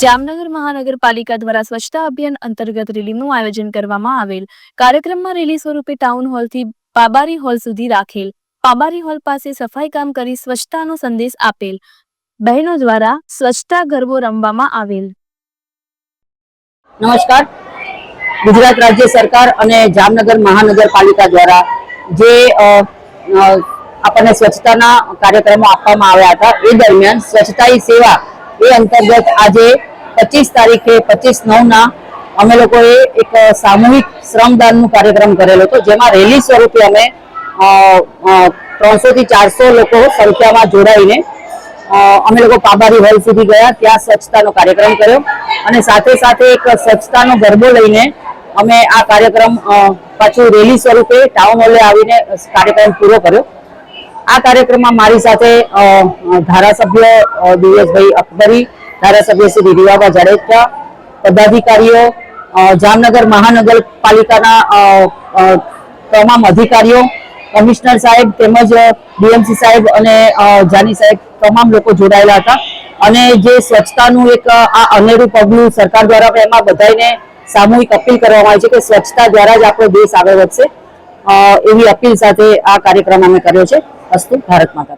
જામનગર મહાનગરપાલિકા દ્વારા સ્વચ્છતા અભિયાન અંતર્ગત રેલીનું આયોજન કરવામાં આવેલ. કાર્યક્રમમાં રેલી સ્વરૂપે ટાઉન હોલથી પાબારી હોલ સુધી રાખેલ. પાબારી હોલ પાસે સફાઈ કામ કરી સ્વચ્છતાનો સંદેશ આપેલ. બહેનો દ્વારા સ્વચ્છતા ગરબો રમવામાં આવેલ. નમસ્કાર. ગુજરાત રાજ્ય સરકાર અને જામનગર મહાનગરપાલિકા દ્વારા જે આપણને સ્વચ્છતાના કાર્યક્રમો આપવામાં આવ્યા હતા, એ દરમિયાન સ્વચ્છતા સેવા એ અંતર્ગત આજે પચીસ તારીખે પચીસ નવના અમે લોકોએ એક સામૂહિક શ્રમદાનનું કાર્યક્રમ કરેલો હતો, જેમાં રેલી સ્વરૂપે અમે ત્રણસો થી ચારસો લોકો સંખ્યામાં જોડાઈને અમે લોકો પાબારી હોલ સુધી ગયા, ત્યાં સ્વચ્છતાનો કાર્યક્રમ કર્યો અને સાથે સાથે એક સ્વચ્છતાનો ગરબો લઈને અમે આ કાર્યક્રમ પાછું રેલી સ્વરૂપે ટાઉન હોલે આવીને કાર્યક્રમ પૂરો કર્યો. આ કાર્યક્રમમાં મારી સાથે ધારાસભ્ય દિવેશભાઈ અકબરી, ધારાસભ્ય શ્રી રીવાબા જાડેજા, પદાધિકારીઓ જામનગર મહાનગરપાલિકાના તમામ અધિકારીઓ, કમિશનર સાહેબ તેમજ ડીએમસી સાહેબ અને જાની સાહેબ તમામ લોકો જોડાયેલા હતા. અને જે સ્વચ્છતાનું એક આ અનેરું પગલું સરકાર દ્વારા એમાં બધાને સામૂહિક અપીલ કરવામાં આવી છે કે સ્વચ્છતા દ્વારા જ આપણો દેશ આગળ વધશે. એવી અપીલ સાથે આ કાર્યક્રમ અમે કર્યો છે. અસ્તુ ભારત માતા